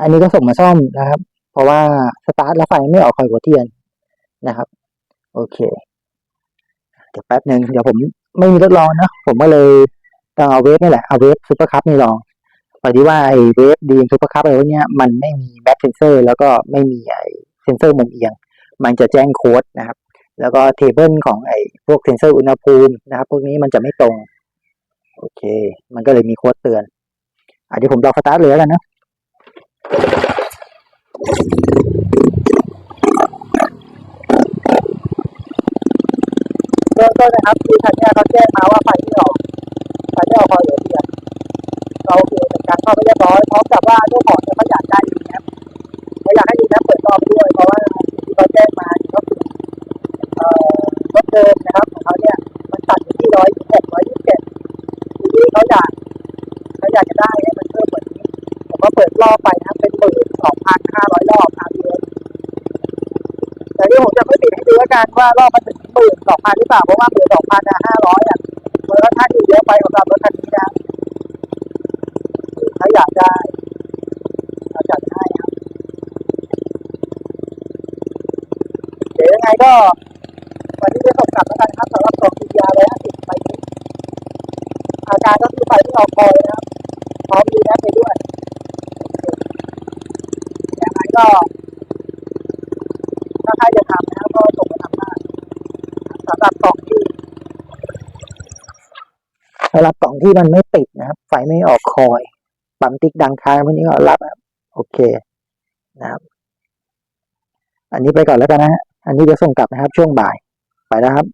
อันนี้ก็ส่งมาซ่อมนะครับ เพราะว่าสตาร์ทแล้วไฟไม่ออกคอยหัวเทียนนะครับ โอเค เดี๋ยวแป๊บหนึ่งเดี๋ยวผมไม่มีรถลองนะผมก็เลยต้องเอาเวฟนี่แหละ เอาเวฟซูเปอร์คัพนี่ลองพอดีว่าไอ้เวฟดีมซูเปอร์คัพอะไรพวกนี้มันไม่มีแบ็คเซนเซอร์แล้วก็ไม่มีไอ้เซนเซอร์มุนเอียง มันจะแจ้งโค้ดนะครับ แล้วก็เทเบิลของไอ้พวกเซนเซอร์อุณหภูมินะครับ พวกนี้มันจะไม่ตรง โอเค มันก็เลยมีโค้ดเตือนอะเดี๋ยวผมลองสตาร์ทเลยแล้วกันนะ เริ่มต้นนะครับคือคันเนี้ยเขาแจ้งมาว่าไฟไม่ออกไฟไม่ออกคอยเหลือเพียงเราโอเคจัดการเข้าไปเรียบร้อยพร้อมกับว่าเจ้าของเนี่ยเขาอยากได้ดีนะเขาอยากให้ดีนะเปิดตอไปด้วยเพราะว่าที่เขาแจ้งมาเนี่ยก็คือเอ่อรถเดิมนะครับของเขาเนี่ยมันตัดอยู่ที่ร้อยยี่สิบร้อยยี่สิบเจ็ดทีนี้เขาอยากเขาอยากจะได้ให้มันเพิ่มกว่านี้ผมก็เปิดรอบไปนะครับ พันห้าร้อยรอบครับพี่แต่ที่ผมจะไม่ติดให้ดูแล้วกันว่ารอบมันถึงหมื่นสองพันหรือเปล่าเพราะว่าหมื่นสองพันห้าร้อยอะมันก็ท่านอยู่เยอะไปสำหรับรถคันนี้นะถ้าอยากได้เราจัดให้ครับเดี๋ยวยังไงก็วันนี้จะส่งกลับแล้วกันครับสำหรับกล่องปียาร้อยห้าสิบไปนี้อาการก็คือไฟที่ออกคอยนะครับพร้อมดีนะไปด้วยยังไง ก็ถ้าใครจะทำนะก็ส่งมาทำได้สำหรับกล่องที่สำหรับกล่องที่มันไม่ติดนะครับ ไฟไม่ออกคอยปั๊มติ๊กดังค้างพวกนี้ก็รับนะครับโอเคนะครับ อันนี้ไปก่อนแล้วกันนะฮะอันนี้จะส่งกลับนะครับ ช่วงบ่ายไปแล้วครับ